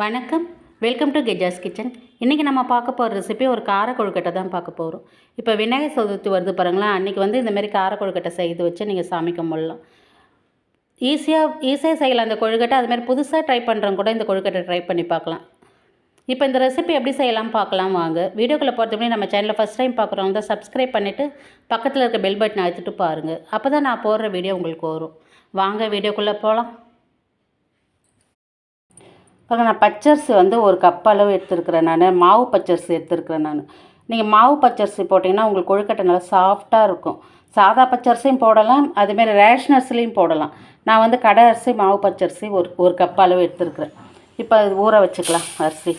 வணக்கம். Welcome to கெஜாஸ் kitchen இன்றைக்கி நம்ம பார்க்க போகிற ரெசிபி ஒரு கார கொழுக்கட்டை தான் பார்க்க போகிறோம் இப்போ விநாயகர் சதுர்த்தி வருது பாருங்களேன் அன்றைக்கி வந்து இந்தமாரி கார கொழுக்கட்டை செய்து வச்சு நீங்கள் சாமி முடியலாம் ஈஸியாக ஈஸியாக செய்யலாம். அந்த கொழுக்கட்டை அதுமாரி புதுசாக ட்ரை பண்ணுறவங்க கூட இந்த கொழுக்கட்டை ட்ரை பண்ணி பார்க்கலாம். இப்போ இந்த ரெசிபி எப்படி செய்யலாம் பார்க்கலாம் வாங்க. வீடியோக்குள்ளே போகிறதுக்கு நம்ம சேனலில் ஃபஸ்ட் டைம் பார்க்குறவங்க தான் சப்ஸ்கிரைப் பண்ணிவிட்டு பக்கத்தில் இருக்க பெல் பட்டன் அழுத்திட்டு பாருங்கள் அப்போ தான் நான் போடுற வீடியோ உங்களுக்கு வரும். வாங்க வீடியோக்குள்ளே போகலாம் பாருங்க நான் பச்சரிசி வந்து ஒரு கப் அளவு எடுத்துருக்கிறேன் நான். மாவு பச்சரிசி எடுத்துருக்கிறேன் நான். நீங்கள் மாவு பச்சரிசி போட்டிங்கன்னா உங்களுக்கு கொழுக்கட்டை நல்லா சாஃப்டாக இருக்கும். சாதா பச்சரிசியும் போடலாம் அதுமாரி ரேஷன் அரிசிலையும் போடலாம். நான் வந்து கடை அரிசி மாவு பச்சரிசி ஒரு ஒரு கப் அளவு எடுத்துருக்குறேன். இப்போ அது ஊற வச்சுக்கலாம் அரிசி.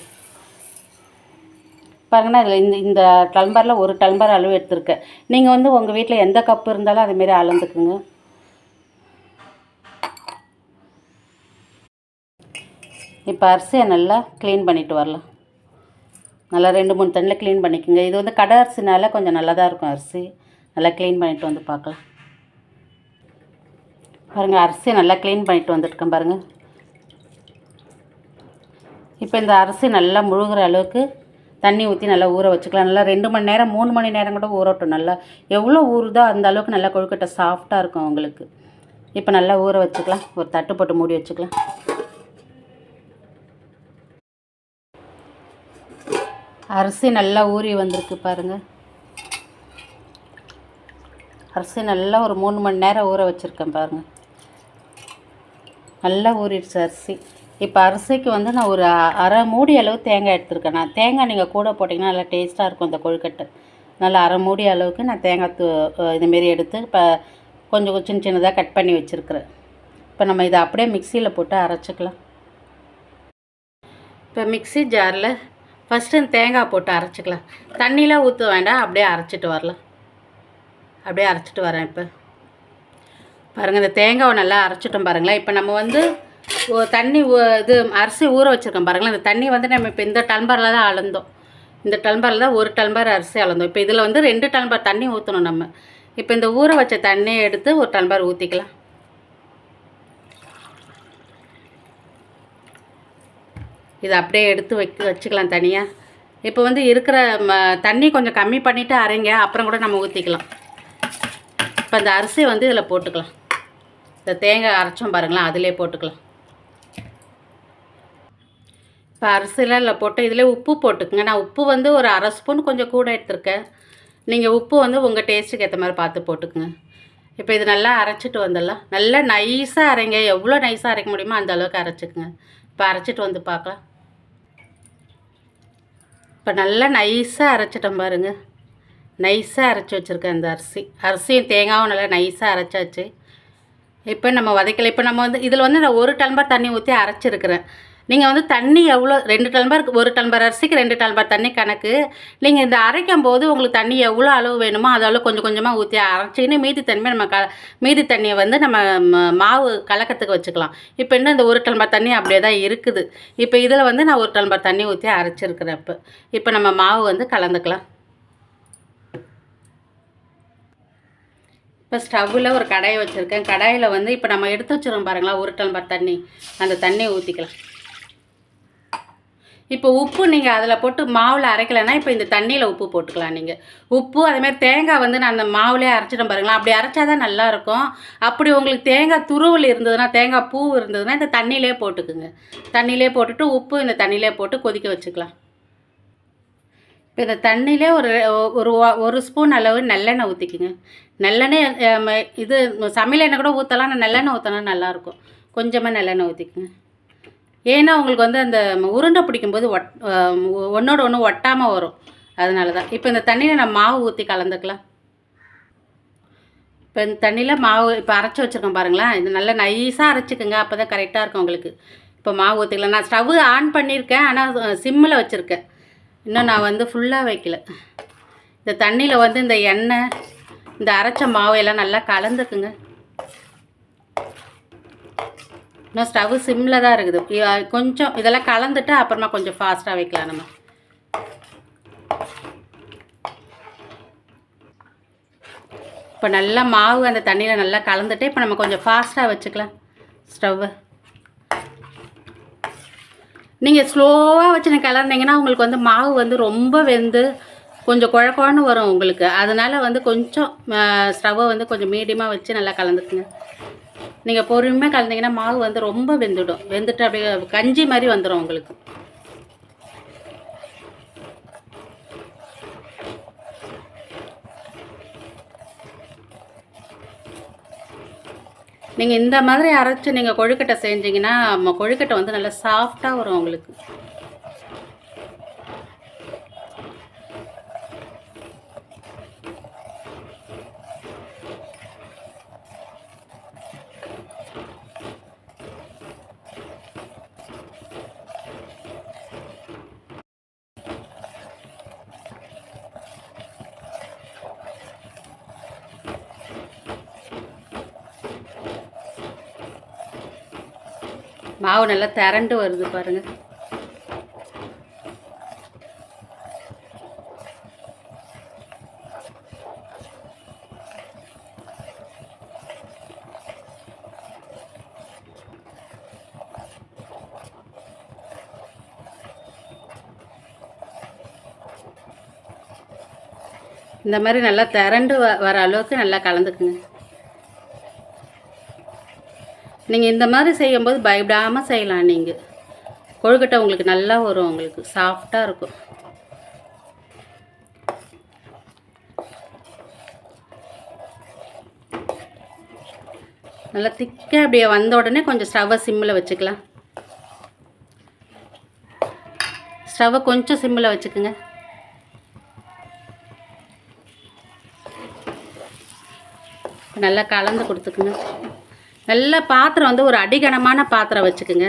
பாருங்கன்னா இதில் இந்த இந்த டம்பரில் ஒரு டம்பர் அளவு எடுத்துருக்கேன். நீங்கள் வந்து உங்கள் வீட்டில் எந்த கப் இருந்தாலும் அதுமாரி அளந்துக்குங்க. இப்போ அரிசியை நல்லா க்ளீன் பண்ணிட்டு வரலாம். நல்லா ரெண்டு மூணு தண்ணியில் க்ளீன் பண்ணிக்கோங்க. இது வந்து கடை அரிசினால கொஞ்சம் நல்லா தான் இருக்கும் அரிசி. நல்லா க்ளீன் பண்ணிவிட்டு வந்து பார்க்கலாம். பாருங்கள் அரிசியை நல்லா க்ளீன் பண்ணிட்டு வந்துட்டுருக்கேன் பாருங்கள் இப்போ இந்த அரிசி நல்லா முழுகிற அளவுக்கு தண்ணி ஊற்றி நல்லா ஊற வச்சுக்கலாம். நல்லா ரெண்டு மணி நேரம் மூணு மணி நேரம் கூட ஊறட்டும். நல்லா எவ்வளோ ஊறுதோ அந்த அளவுக்கு நல்லா கொழுக்கட்டை சாஃப்டாக இருக்கும் உங்களுக்கு இப்போ நல்லா ஊற வச்சுக்கலாம். ஒரு தட்டு போட்டு மூடி வச்சுக்கலாம். அரிசி நல்லா ஊறி வந்திருக்கு பாருங்கள் அரிசி நல்லா ஒரு மூணு மணி நேரம் ஊற வச்சுருக்கேன் பாருங்கள் நல்லா ஊறிடுச்சு அரிசி. இப்போ அரிசிக்கு வந்து நான் ஒரு அரை மூடி அளவு தேங்காய் எடுத்திருக்கேன். நான் தேங்காய் நீங்கள் கூட போட்டிங்கன்னா நல்லா டேஸ்ட்டாக இருக்கும் அந்த கொழுக்கட்டை. நல்லா அரை மூடி அளவுக்கு நான் தேங்காய் தூ இதுமாரி எடுத்து இப்போ கொஞ்சம் சின்ன சின்னதாக கட் பண்ணி வச்சுருக்குறேன். இப்போ நம்ம இதை அப்படியே மிக்சியில் போட்டு அரைச்சிக்கலாம். இப்போ மிக்ஸி ஜாரில் ஃபஸ்ட்டு இந்த தேங்காய் போட்டு அரைச்சிக்கலாம். தண்ணியெலாம் ஊற்ற வேண்டாம் அப்படியே அரைச்சிட்டு வரலாம். அப்படியே அரைச்சிட்டு வரேன் இப்போ. பாருங்கள் இந்த தேங்காவை நல்லா அரைச்சிட்டோம் பாருங்களேன். இப்போ நம்ம வந்து தண்ணி இது அரிசி ஊற வச்சுருக்கோம் பாருங்களேன். இந்த தண்ணி வந்து நம்ம இப்போ இந்த டம்பரில் தான் அளந்தோம். இந்த டம்பரில் தான் ஒரு டம்பர் அரிசி அளந்தோம். இப்போ இதில் வந்து ரெண்டு டம்பர் தண்ணி ஊற்றணும் நம்ம. இப்போ இந்த ஊற வச்ச தண்ணியை எடுத்து ஒரு டம்பர் ஊற்றிக்கலாம் இதை அப்படியே எடுத்து வைக்க வச்சுக்கலாம் தனியாக இப்போ வந்து இருக்கிற ம தண்ணி கொஞ்சம் கம்மி பண்ணிவிட்டு அரைங்க. அப்புறம் கூட நம்ம ஊற்றிக்கலாம் இப்போ இந்த அரிசி வந்து இதில் போட்டுக்கலாம். இந்த தேங்காய் அரைச்சோம் பாருங்களேன் அதிலே போட்டுக்கலாம். இப்போ அரிசிலாம் இதில் போட்டு இதில் உப்பு போட்டுக்குங்க. நான் உப்பு வந்து ஒரு அரை ஸ்பூன் கொஞ்சம் கூட எடுத்துருக்கேன். நீங்கள் உப்பு வந்து உங்கள் டேஸ்ட்டுக்கு ஏற்ற மாதிரி பார்த்து போட்டுக்குங்க. இப்போ இது நல்லா அரைச்சிட்டு வந்துடலாம். நல்லா நைஸாக அரைங்க. எவ்வளோ நைஸாக அரைக்க முடியுமோ அந்த அளவுக்கு அரைச்சிக்குங்க. இப்போ அரைச்சிட்டு வந்து பார்க்கலாம். இப்போ நல்லா நைஸாக அரைச்சிட்டோம் பாருங்க. நைஸாக அரைச்சி வச்சுருக்கேன் இந்த அரிசி. அரிசியும் தேங்காயும் நல்லா நைஸாக அரைச்சாச்சு. இப்போ நம்ம வதக்கல. இப்போ நம்ம வந்து இதில் வந்து நான் ஒரு டம்ளர் தண்ணி ஊற்றி அரைச்சிருக்கிறேன். நீங்கள் வந்து தண்ணி எவ்வளோ ரெண்டு டம்பர் ஒரு டம்பர் அரிசிக்கு ரெண்டு டம்பர் தண்ணி கணக்கு. நீங்கள் இந்த அரைக்கும் போது உங்களுக்கு தண்ணி எவ்வளோ அளவு வேணுமோ அது கொஞ்சம் கொஞ்சமாக ஊற்றி அரைச்சின்னு மீதி தண்ணி நம்ம க மீதி தண்ணியை வந்து நம்ம ம- மாவு கலக்கத்துக்கு வச்சுக்கலாம். இப்போ இன்னும் இந்த ஒரு டம்பர் தண்ணி அப்படியே தான் இருக்குது. இப்போ இதில் வந்து நான் ஒரு டம்பர் தண்ணி ஊற்றி அரைச்சிருக்கிறேன் இப்போ. இப்போ நம்ம மாவு வந்து கலந்துக்கலாம். இப்போ ஸ்டவ்வில் ஒரு கடாயை வச்சுருக்கேன். கடாயில் வந்து இப்போ நம்ம எடுத்து வச்சிரோம் பாருங்களா ஒரு டம்பர் தண்ணி. அந்த தண்ணியை ஊற்றிக்கலாம் இப்போ உப்பு நீங்கள் அதில் போட்டு மாவில் அரைக்கலைன்னா இப்போ இந்த தண்ணியில் உப்பு போட்டுக்கலாம் நீங்கள் உப்பு அதேமாதிரி தேங்காய் வந்து நான் அந்த மாவுலேயே அரைச்சிட்டோம் பாருங்களேன். அப்படி அரைச்சா தான் நல்லாயிருக்கும். அப்படி உங்களுக்கு தேங்காய் துருவல் இருந்ததுன்னா தேங்காய் பூ இருந்ததுன்னா இந்த தண்ணியிலே போட்டுக்குங்க. தண்ணியிலே போட்டுட்டு உப்பு இந்த தண்ணியிலே போட்டு கொதிக்க வச்சுக்கலாம். இப்போ இந்த தண்ணியிலே ஒரு ஒரு ஒரு ஸ்பூன் அளவு நல்லெண்ணெய் ஊற்றிக்குங்க நல்லெண்ணெய் இது சமையல் எண்ணெய் கூட ஊற்றலாம் ஆனால் நல்லெண்ணெய் ஊற்றினா நல்லாயிருக்கும். கொஞ்சமாக நல்லெண்ணெய் ஊற்றிக்குங்க ஏன்னா உங்களுக்கு வந்து அந்த உருண்டை பிடிக்கும்போது ஒட் ஒன்றோட ஒன்று ஒட்டாமல் வரும். அதனால தான் இப்போ இந்த தண்ணியில் நம்ம மாவு ஊற்றி கலந்துக்கலாம். இப்போ இந்த தண்ணியில் மாவு இப்போ அரைச்சி வச்சுருக்கோம் பாருங்களேன் இது நல்லா நைஸாக அரைச்சிக்கோங்க. அப்போ தான் கரெக்டாக இருக்கும் உங்களுக்கு. இப்போ மாவு ஊற்றிக்கலாம் நான் ஸ்டவ் ஆன் பண்ணியிருக்கேன். ஆனால் சிம்மில் வச்சுருக்கேன். இன்னும் நான் வந்து ஃபுல்லாக வைக்கல. இந்த தண்ணியில் வந்து இந்த எண்ணெய் இந்த அரைச்ச மாவையெல்லாம் நல்லா கலந்துக்குங்க. இன்னும் ஸ்டவ் சிம்மில் தான் இருக்குது. கொஞ்சம் இதெல்லாம் கலந்துட்டு அப்புறமா கொஞ்சம் ஃபாஸ்ட்டாக வைக்கலாம் நம்ம. இப்போ நல்லா மாவு அந்த தண்ணியில் நல்லா கலந்துட்டு இப்போ நம்ம கொஞ்சம் ஃபாஸ்ட்டாக வச்சுக்கலாம் ஸ்டவ்வை. நீங்கள் ஸ்லோவாக வச்சு நீங்க கலந்தீங்கன்னா உங்களுக்கு வந்து மாவு வந்து ரொம்ப வெந்து கொஞ்சம் குழக்குழன்னு வரும் உங்களுக்கு. அதனால் வந்து கொஞ்சம் ஸ்டவ்வை வந்து கொஞ்சம் மீடியமாக வச்சு நல்லா கலந்துக்குங்க. நீங்கள் பொறுமையாக கலந்தீங்கன்னா மாவு வந்து ரொம்ப வெந்துடும். வெந்துட்டு அப்படியே கஞ்சி மாதிரி வந்துடும் உங்களுக்கு. நீங்கள் இந்த மாதிரி அரைச்சி நீங்கள் கொழுக்கட்டை செஞ்சீங்கன்னா கொழுக்கட்டை வந்து நல்லா சாஃப்டாக வரும் உங்களுக்கு. மாவு நல்லா திரண்டு வருது பாருங்க. இந்த மாதிரி நல்லா திரண்டு வ வர அளவுக்கு நல்லா கலந்துக்குங்க. நீங்கள் இந்த மாதிரி செய்யும்போது பயப்படாமல் செய்யலாம் நீங்கள் கொழுக்கட்டை உங்களுக்கு நல்லா வரும் உங்களுக்கு சாஃப்டாக இருக்கும். நல்லா திக்காக அப்படியே வந்த உடனே கொஞ்சம் ஸ்டவ்வை சிம்மில் வச்சுக்கலாம். ஸ்டவ்வை கொஞ்சம் சிம்மில் வச்சுக்கோங்க. நல்லா கலந்து கொடுத்துக்குங்க. நல்லா பாத்திரம் வந்து ஒரு அடிகனமான பாத்திரம் வச்சுக்கோங்க.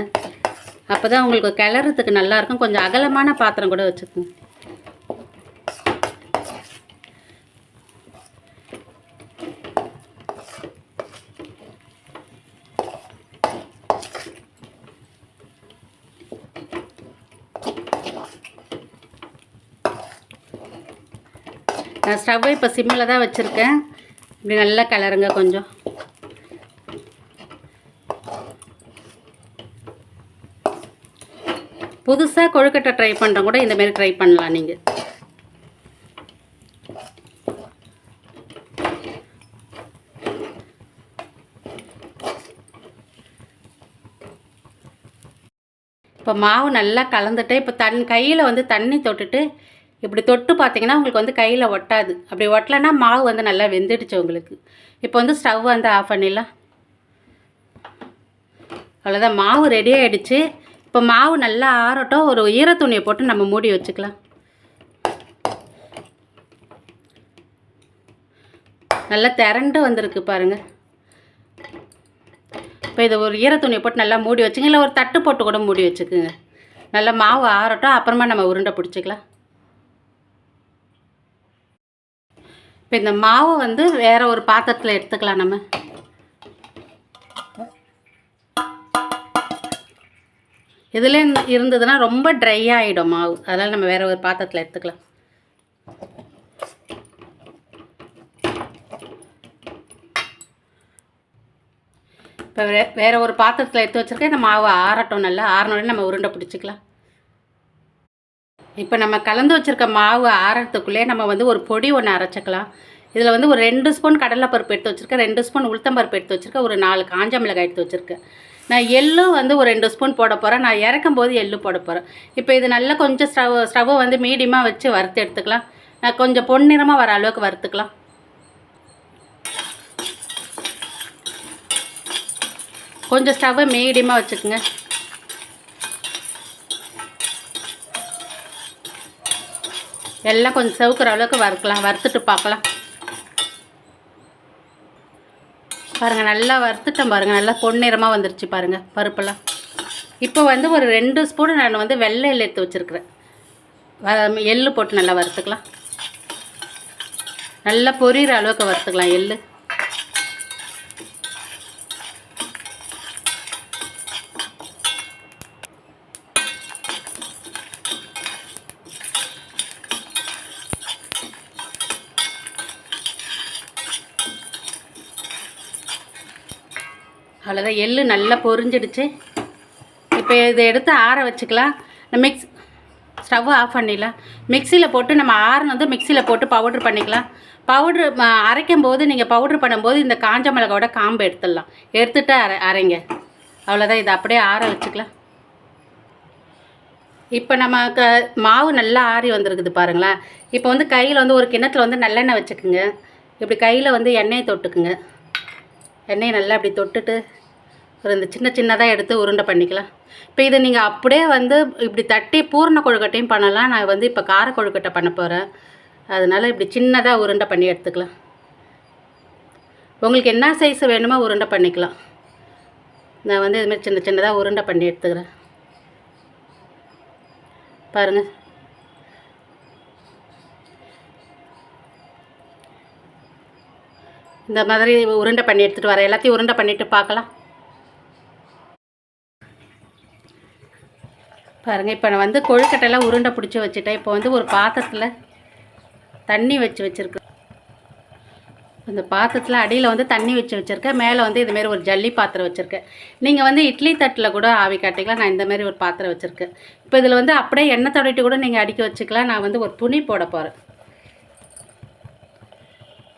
அப்போ தான் உங்களுக்கு கிளறதுக்கு நல்லாயிருக்கும். கொஞ்சம் அகலமான பாத்திரம் கூட வச்சுக்கோங்க. நான் ஸ்டவ்வை இப்போ சிம்மில் தான் வச்சுருக்கேன். இப்படி நல்லா கலருங்க கொஞ்சம். புதுசாக கொழுக்கட்டை ட்ரை பண்ணுறவங்க கூட இந்தமாரி ட்ரை பண்ணலாம் நீங்கள் இப்போ மாவு நல்லா கலந்துட்டு இப்போ தன் கையில் வந்து தண்ணி தொட்டுட்டு இப்படி தொட்டு பார்த்தீங்கன்னா உங்களுக்கு வந்து கையில் ஒட்டாது. அப்படி ஒட்டலைன்னா மாவு வந்து நல்லா வெந்துடுச்சு உங்களுக்கு. இப்போ வந்து ஸ்டவ் வந்து ஆஃப் பண்ணிடலாம். அவ்வளோதான் மாவு ரெடி ஆகிடுச்சு இப்போ மாவு நல்லா ஆறட்டும் ஒரு ஈரத்துணியை போட்டு நம்ம மூடி வச்சுக்கலாம். நல்லா திரண்டு வந்திருக்கு பாருங்கள் இப்போ இதை ஒரு ஈரத்துணியை போட்டு நல்லா மூடி வச்சுங்க இல்லை ஒரு தட்டு போட்டு கூட மூடி வச்சுக்குங்க. நல்லா மாவு ஆறட்டும் அப்புறமா நம்ம உருண்டை பிடிச்சிக்கலாம். இப்போ இந்த மாவை வந்து வேறு ஒரு பாத்திரத்தில் எடுத்துக்கலாம் நம்ம. இதில் இருந்ததுன்னா ரொம்ப ட்ரை ஆகிடும் மாவு. அதனால் நம்ம வேறு ஒரு பாத்திரத்தில் எடுத்துக்கலாம். இப்போ வே வேறு ஒரு பாத்திரத்தில் எடுத்து வச்சுருக்கேன் இந்த மாவு ஆறட்டும் நல்லா. ஆறினோடனே நம்ம உருண்டை பிடிச்சிக்கலாம். இப்போ நம்ம கலந்து வச்சுருக்க மாவு ஆறத்துக்குள்ளே நம்ம வந்து ஒரு பொடி ஒன்று அரைச்சிக்கலாம். இதில் வந்து ஒரு ரெண்டு ஸ்பூன் கடலைப்பருப்பு எடுத்து வச்சுருக்கேன். ரெண்டு ஸ்பூன் உளுத்தம்பருப்பு எடுத்து வச்சுருக்கேன். ஒரு நாலு காஞ்ச மிளகாய் எடுத்து வச்சுருக்கேன். நான் எள்ளும் வந்து ஒரு ரெண்டு ஸ்பூன் போட போகிறேன் நான் இறக்கும் போது எள்ளு போட போகிறேன் இப்போ இது நல்லா கொஞ்சம் ஸ்டவ் ஸ்டவ்வை வந்து மீடியமாக வச்சு வறுத்து எடுத்துக்கலாம். நான் கொஞ்சம் பொன்னிறமாக வர அளவுக்கு வறுத்துக்கலாம். கொஞ்சம் ஸ்டவ்வை மீடியமாக வச்சுக்கோங்க. எல்லாம் கொஞ்சம் செவுக்கிற அளவுக்கு வறுக்கலாம். வறுத்துட்டு பார்க்கலாம். பாருங்கள் நல்லா வறுத்துட்டேன் பாருங்கள் நல்லா பொன்னிறமாக வந்துருச்சு பாருங்கள் பருப்பெல்லாம். இப்போ வந்து ஒரு ரெண்டு ஸ்பூன் நான் வந்து வெள்ளை எள்ளு எடுத்து வச்சுருக்குறேன். வ- எள்ளு போட்டு நல்லா வறுத்துக்கலாம். நல்லா பொரியிற அளவுக்கு வறுத்துக்கலாம் எள்ளு. அவ்வளோதான் எள்ளு நல்லா பொரிஞ்சிடுச்சு. இப்போ இதை எடுத்து ஆற வச்சுக்கலாம். மிக்ஸ் ஸ்டவ் ஆஃப் பண்ணிடலாம். மிக்சியில் போட்டு நம்ம ஆறுனு வந்து மிக்சியில் போட்டு பவுட்ரு பண்ணிக்கலாம். பவுட்ரு அரைக்கும் போது நீங்கள் பவுட்ரு பண்ணும்போது இந்த காஞ்ச மிளகாவோட காம்பு எடுத்துடலாம். எடுத்துகிட்டு அரை அரைங்க. அவ்வளோதான் இதை அப்படியே ஆற வச்சுக்கலாம். இப்போ நம்ம க மாவு நல்லா ஆறி வந்திருக்குது பாருங்களேன். இப்போ வந்து கையில் வந்து ஒரு கிணத்துல வந்து நல்லெண்ணெய் வச்சுக்குங்க. இப்படி கையில் வந்து எண்ணெயை தொட்டுக்குங்க. எண்ணெயை நல்லா இப்படி தொட்டுட்டு இந்த சின்ன சின்னதாக எடுத்து உருண்டை பண்ணிக்கலாம். இப்போ இதை நீங்கள் அப்படியே வந்து இப்படி தட்டி பூர்ண கொழுக்கட்டையும் பண்ணலாம். நான் வந்து இப்போ கார கொழுக்கட்டை பண்ண போகிறேன் அதனால் இப்படி சின்னதாக உருண்டை பண்ணி எடுத்துக்கலாம். உங்களுக்கு என்ன சைஸ் வேணுமோ உருண்டை பண்ணிக்கலாம். நான் வந்து இதுமாதிரி சின்ன சின்னதாக உருண்டை பண்ணி எடுத்துக்கிறேன். பாருங்கள் இந்த மாதிரி உருண்டை பண்ணி எடுத்துகிட்டு வரேன். எல்லாத்தையும் உருண்டை பண்ணிவிட்டு பார்க்கலாம். பாருங்கள் இப்போ நான் வந்து கொழுக்கட்டையெல்லாம் உருண்டை பிடிச்சி வச்சுட்டேன். இப்போ வந்து ஒரு பாத்திரத்தில் தண்ணி வச்சு வச்சுருக்கேன். இந்த பாத்திரத்தில் அடியில் வந்து தண்ணி வச்சு வச்சுருக்கேன். மேலே வந்து இதுமாரி ஒரு ஜல்லி பாத்திரம் வச்சுருக்கேன். நீங்கள் வந்து இட்லி தட்டில் கூட ஆவி காட்டிக்கலாம். நான் இந்தமாரி ஒரு பாத்திரம் வச்சுருக்கேன். இப்போ இதில் வந்து அப்படியே எண்ணெய் தொடட்டி கூட நீங்கள் அடிக்க வச்சுக்கலாம். நான் வந்து ஒரு துணி போட போகிறேன்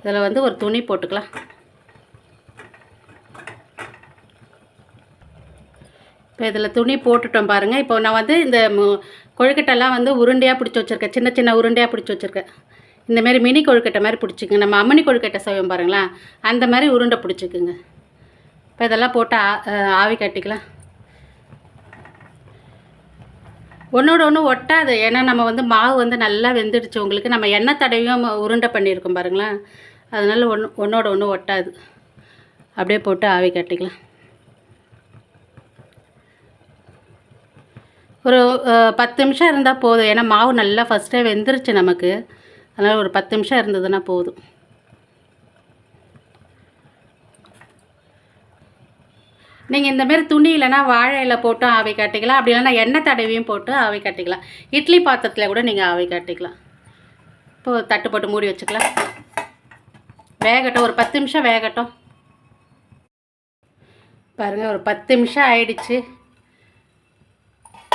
இதில் வந்து ஒரு துணி போட்டுக்கலாம். இப்போ இதில் துணி போட்டுட்டோம் பாருங்கள் இப்போ நான் வந்து இந்த மு- கொழுக்கட்டைலாம் வந்து உருண்டையாக பிடிச்சி வச்சுருக்கேன். சின்ன சின்ன உருண்டையாக பிடிச்சி வச்சுருக்கேன். இந்த மாதிரி மினி கொழுக்கட்டை மாதிரி பிடிச்சிக்கங்க. நம்ம அம்மனி கொழுக்கட்டை செய்வோம் பாருங்களேன் அந்த மாதிரி உருண்டை பிடிச்சிக்குங்க. இப்போ இதெல்லாம் போட்டு ஆ- ஆவி கட்டிக்கலாம். ஒன்றோட ஒன்று ஒட்டாது. ஏன்னா நம்ம வந்து மாவு வந்து நல்லா வெந்துடுச்சு. உங்களுக்கு நம்ம எண்ணெய் தடவையும் உருண்டை பண்ணியிருக்கோம் பாருங்களேன் அதனால் ஒன்று ஒன்றோட ஒன்று ஒட்டாது. அப்படியே போட்டு ஆவி கட்டிக்கலாம். ஒரு பத்து நிமிஷம் இருந்தால் போதும். ஏன்னா மாவு நல்லா ஃபஸ்ட்டே வெந்துருச்சு நமக்கு. அதனால் ஒரு பத்து நிமிஷம் இருந்ததுன்னா போதும். நீங்கள் இந்தமாரி துணி இல்லைன்னா வாழை இலை போட்டு ஆவி காட்டிக்கலாம். அப்படி இல்லைன்னா எண்ணெய் தடவியும் போட்டு ஆவி காட்டிக்கலாம். இட்லி பாத்திரத்தில் கூட நீங்கள் ஆவி காட்டிக்கலாம். இப்போது தட்டு போட்டு மூடி வச்சுக்கலாம். வேகட்டும். ஒரு பத்து நிமிஷம் வேகட்டும். பாருங்கள் ஒரு பத்து நிமிஷம் ஆயிடுச்சு.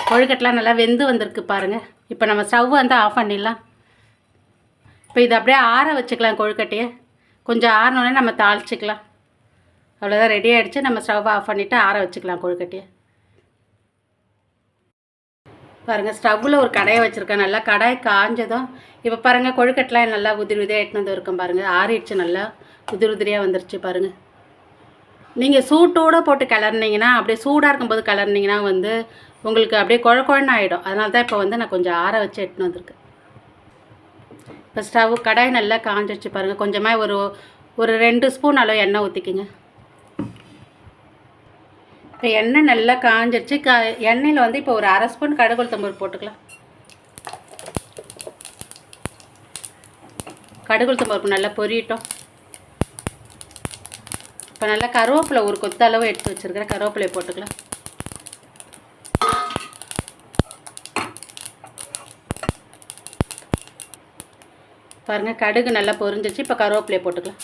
கொழுக்கட்டெலாம் நல்லா வெந்து வந்திருக்கு பாருங்கள் இப்போ நம்ம ஸ்டவ் வந்து ஆஃப் பண்ணிடலாம். இப்போ இதை அப்படியே ஆற வச்சுக்கலாம் கொழுக்கட்டையை. கொஞ்சம் ஆறினோடனே நம்ம தாளிச்சிக்கலாம். அவ்வளோதான் ரெடி ஆகிடுச்சு நம்ம ஸ்டவ் ஆஃப் பண்ணிவிட்டு ஆற வச்சுக்கலாம் கொழுக்கட்டையை. பாருங்கள் ஸ்டவ்வில் ஒரு கடையை வச்சுருக்கேன். நல்லா கடாய் காஞ்சதும் இப்போ பாருங்கள் கொழுக்கட்டெலாம் நல்லா உதிரி உதிரியாக எடுத்துன்னு வந்து இருக்கும் பாருங்கள் ஆறிடுச்சு நல்லா உதிரி உதிரியாக வந்துருச்சு பாருங்கள் நீங்கள் சூட்டோடு போட்டு கிளறினீங்கன்னா அப்படியே சூடாக இருக்கும்போது கிளறினீங்கன்னா வந்து உங்களுக்கு அப்படியே குழ குழன்னு ஆகிடும் அதனால தான் இப்போ வந்து நான் கொஞ்சம் ஆற வச்சு எடுத்துன்னு வந்திருக்கேன். இப்போ ஸ்டவ் கடாய் நல்லா காஞ்சிருச்சு பாருங்கள் கொஞ்சமாக ஒரு ஒரு ரெண்டு ஸ்பூன் அளவு எண்ணெய் ஊற்றிக்கிங்க இப்போ எண்ணெய் நல்லா காஞ்சிடுச்சு க எண்ணெயில் வந்து இப்போ ஒரு அரை ஸ்பூன் கடுகு தம்பூர் போட்டுக்கலாம். கடுகு தம்பருப்பு நல்லா பொரியட்டும். இப்போ நல்லா கருவேப்பிலை ஒரு கொத்த அளவு எடுத்து வச்சுருக்கிறேன். கருவேப்பிலையை போட்டுக்கலாம். பாருங்கள் கடுகு நல்லா பொரிஞ்சிச்சு. இப்போ கருவேப்பிலையை போட்டுக்கலாம்.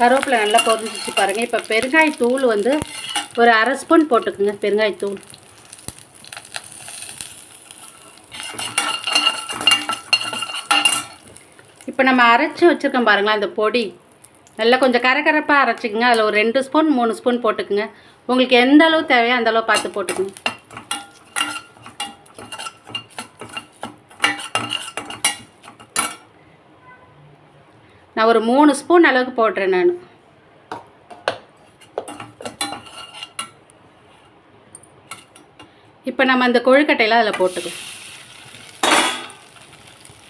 கருவேப்பிலை நல்லா பொரிஞ்சிச்சு பாருங்கள் இப்போ பெருங்காயத்தூள் வந்து ஒரு அரை ஸ்பூன் போட்டுக்குங்க பெருங்காயத்தூள். இப்போ நம்ம அரைச்சி வச்சுருக்கோம் பாருங்களேன் அந்த பொடி. நல்லா கொஞ்சம் கரகரப்பாக அரைச்சிக்கோங்க. அதில் ஒரு ரெண்டு ஸ்பூன் மூணு ஸ்பூன் போட்டுக்குங்க. உங்களுக்கு எந்த அளவு தேவையோ அந்த அளவு பார்த்து போட்டுக்கோங்க. நான் ஒரு மூணு ஸ்பூன் அளவுக்கு போடுறேன் நான். இப்போ நம்ம அந்த கொழுக்கட்டையெல்லாம் அதில் போட்டுக்கலாம்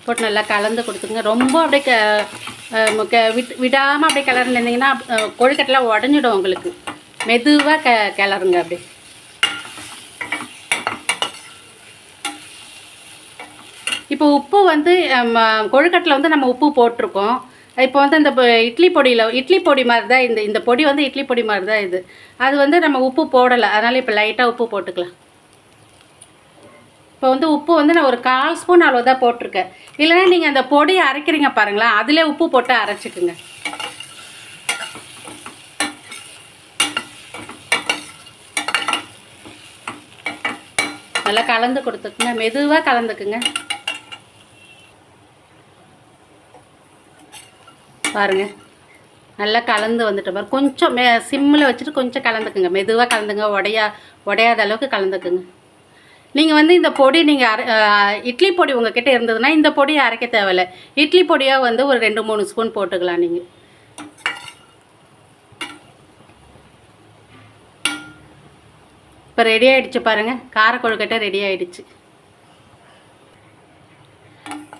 போட்டு நல்லா கலந்து கொடுத்துங்க ரொம்ப அப்படியே க மு- க விட் விடாமல் அப்படியே கிளறி இருந்தீங்கன்னா கொழுக்கட்டைலாம் உடஞ்சிடும் உங்களுக்கு. மெதுவாக க கிளறுங்க அப்படி இப்போ உப்பு வந்து நம்ம கொழுக்கட்டில் வந்து நம்ம உப்பு போட்டிருக்கோம். இப்போ வந்து இந்த இட்லி பொடியில் இட்லி பொடி மாதிரி தான் இந்த இந்த பொடி வந்து இட்லி பொடி மாதிரி தான் இது. அது வந்து நம்ம உப்பு போடலை. அதனால் இப்போ லைட்டாக உப்பு போட்டுக்கலாம். இப்போ வந்து உப்பு வந்து நான் ஒரு கால் ஸ்பூன் அளவு தான் போட்டிருக்கேன். இல்லைன்னா நீங்கள் அந்த பொடியை அரைக்கிறீங்க பாருங்களேன் அதிலே உப்பு போட்டு அரைச்சிக்குங்க. நல்லா கலந்து கொடுத்துக்குங்க மெதுவாக கலந்துக்குங்க. பாருங்க நல்லா கலந்து வந்துட்டு பாரு கொஞ்சம் மே சிம்மில் வச்சுட்டு கொஞ்சம் கலந்துக்குங்க. மெதுவாக கலந்துங்க உடையா உடையாத அளவுக்கு கலந்துக்குங்க. நீங்கள் வந்து இந்த பொடி நீங்கள் அரை இட்லி பொடி உங்ககிட்ட இருந்ததுன்னா இந்த பொடியை அரைக்க தேவையில்ல. இட்லி பொடியாக வந்து ஒரு ரெண்டு மூணு ஸ்பூன் போட்டுக்கலாம் நீங்கள் இப்போ ரெடி ஆயிடுச்சு பாருங்கள் கார கொழுக்கட்டை ரெடி ஆயிடுச்சு.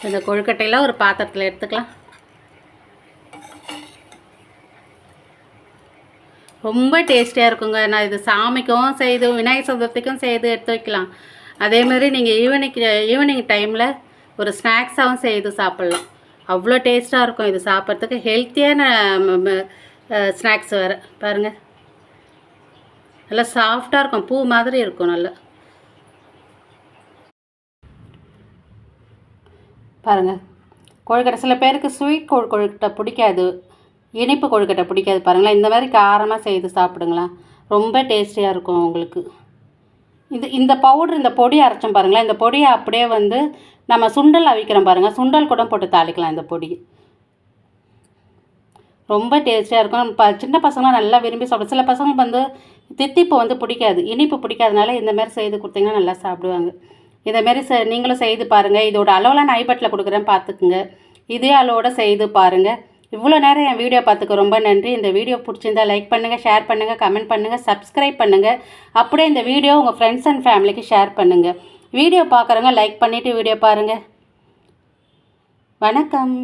இந்த கொழுக்கட்டையெல்லாம் ஒரு பாத்திரத்தில் எடுத்துக்கலாம். ரொம்ப டேஸ்டியாக இருக்குங்க. நான் இது சாமிக்கும் செய்து விநாயகர் சதுர்த்திக்கும் செய்து எடுத்து வைக்கலாம். அதே மாதிரி நீங்கள் ஈவினிங் ஈவினிங் டைமில் ஒரு ஸ்நாக்ஸாகவும் செய்து சாப்பிட்லாம். அவ்வளோ டேஸ்ட்டாக இருக்கும் இது சாப்பிட்றதுக்கு. ஹெல்த்தியான ஸ்நாக்ஸ் வேறு. பாருங்கள் நல்லா சாஃப்டாக இருக்கும். பூ மாதிரி இருக்கும் நல்லா. பாருங்கள் கொழுக்கட்டை. சில பேருக்கு ஸ்வீட் கொழு கொழுக்கட்டை பிடிக்காது. இனிப்பு கொழுக்கட்டை பிடிக்காது. பாருங்களேன். இந்த மாதிரி காரமாக செய்து சாப்பிடுங்களேன். ரொம்ப டேஸ்டியாக இருக்கும் உங்களுக்கு. இது இந்த பவுட்ரு இந்த பொடி அரைச்சோம் பாருங்களேன். இந்த பொடியை அப்படியே வந்து நம்ம சுண்டல் அவிக்கிறோம் பாருங்கள் சுண்டல் கூட போட்டு தாளிக்கலாம் இந்த பொடி. ரொம்ப டேஸ்டியாக இருக்கும். ப சின்ன பசங்களாம் நல்லா விரும்பி சாப்பிடும் சில பசங்க வந்து தித்திப்பு வந்து பிடிக்காது. இனிப்பு பிடிக்காதனால இந்தமாரி செய்து கொடுத்தீங்கன்னா நல்லா சாப்பிடுவாங்க. இதேமாரி செ நீங்களும் செய்து பாருங்கள் இதோட அளவெலாம் நான் ஐபட்டில் கொடுக்குறேன். பார்த்துக்குங்க. இதே அளவோட செய்து பாருங்கள் இவ்வளோ நேரம் என் வீடியோ பார்த்துக்க ரொம்ப நன்றி. இந்த வீடியோ பிடிச்சிருந்தா லைக் பண்ணுங்கள் ஷேர் பண்ணுங்கள் கமெண்ட் பண்ணுங்கள் சப்ஸ்கிரைப் பண்ணுங்கள் அப்படியே இந்த வீடியோ உங்கள் ஃப்ரெண்ட்ஸ் அண்ட் ஃபேமிலிக்கு ஷேர் பண்ணுங்கள் வீடியோ பார்க்குறவங்க லைக் பண்ணிவிட்டு வீடியோ பாருங்கள் வணக்கம்.